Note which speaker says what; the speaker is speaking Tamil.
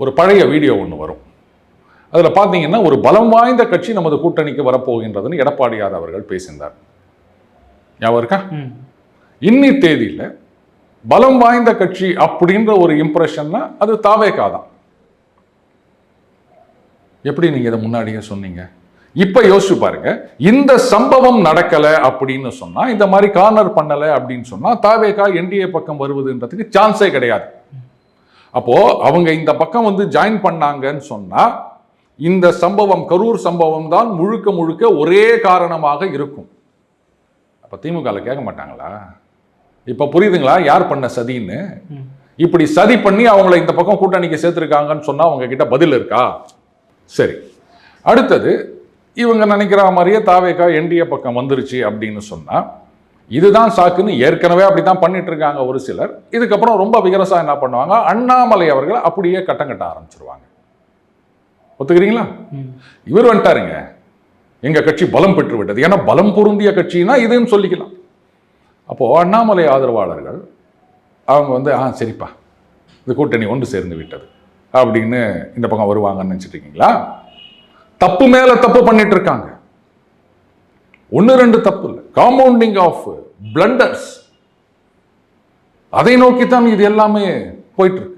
Speaker 1: ஒரு பழைய வீடியோ ஒன்று வரும். அதில் பார்த்தீங்கன்னா ஒரு பலம் வாய்ந்த கட்சி நமது கூட்டணிக்கு வரப்போகின்றதுன்னு எடப்பாடியார் அவர்கள் பேசியிருந்தார் ஞாபகம் இருக்கா. இன்னி தேதியில் பலம் வாய்ந்த கட்சி அப்படின்ற ஒரு இம்ப்ரெஷன்னா அது தாவேகா தான். எப்படி நீங்க இதை முன்னாடியே சொன்னீங்க? இப்ப யோசிச்சு பாருங்க. இந்த சம்பவம் நடக்கல அப்படின்னு சொன்னா இந்த மாதிரி கார்னர் பண்ணல அப்படின்னு சொன்னா தாவேகா என்டிஏ பக்கம் வருவதுன்றதுக்கு சான்ஸே கிடையாது. அப்போ அவங்க இந்த பக்கம் வந்து ஜாயின் பண்ணாங்கன்னு சொன்னா இந்த சம்பவம் கரூர் சம்பவம் தான் முழுக்க முழுக்க ஒரே காரணமாக இருக்கும். அப்ப திமுகல கேட்க மாட்டாங்களா? இப்ப புரியுதுங்களா? யார் பண்ண சதின்னு. இப்படி சதி பண்ணி அவங்கள இந்த பக்கம் கூட்டணிக்கு சேர்த்துருக்காங்கன்னு சொன்னா அவங்க கிட்ட பதில் இருக்கா? சரி. அடுத்தது இவங்க நினைக்கிற மாதிரியே தாவேக்கா என்டிஏ பக்கம் வந்துருச்சு அப்படின்னு சொன்னா இதுதான் சாக்குன்னு ஏற்கனவே அப்படித்தான் பண்ணிட்டு இருக்காங்க ஒரு சிலர். இதுக்கப்புறம் ரொம்ப விகரசா என்ன பண்ணுவாங்க? அண்ணாமலை அவர்கள் அப்படியே கட்டம் கட்ட ஆரம்பிச்சிருவாங்க. ஒத்துக்கிறீங்களா. இவர் வந்துட்டாருங்க. எங்க கட்சி பலம் பெற்று விட்டது. ஏன்னா பலம் பொருந்திய கட்சினா இதுன்னு சொல்லிக்கலாம். அப்போ அண்ணாமலை ஆதரவாளர்கள் அவங்க வந்து ஆ சரிப்பா. இந்த கூட்டணி ஒன்று சேர்ந்து விட்டது. அப்படின்னு இந்த பக்கம் வருவாங்கன்னு நினைச்சிட்டு இருக்கீங்களா? தப்பு மேல தப்பு பண்ணிட்டு இருக்காங்க. ஒன்று ரெண்டு தப்பு இல்லை. காம்பவுண்டிங் ஆஃப் பிளண்டர்ஸ் அதை நோக்கித்தான் இது எல்லாமே போயிட்டு இருக்கு.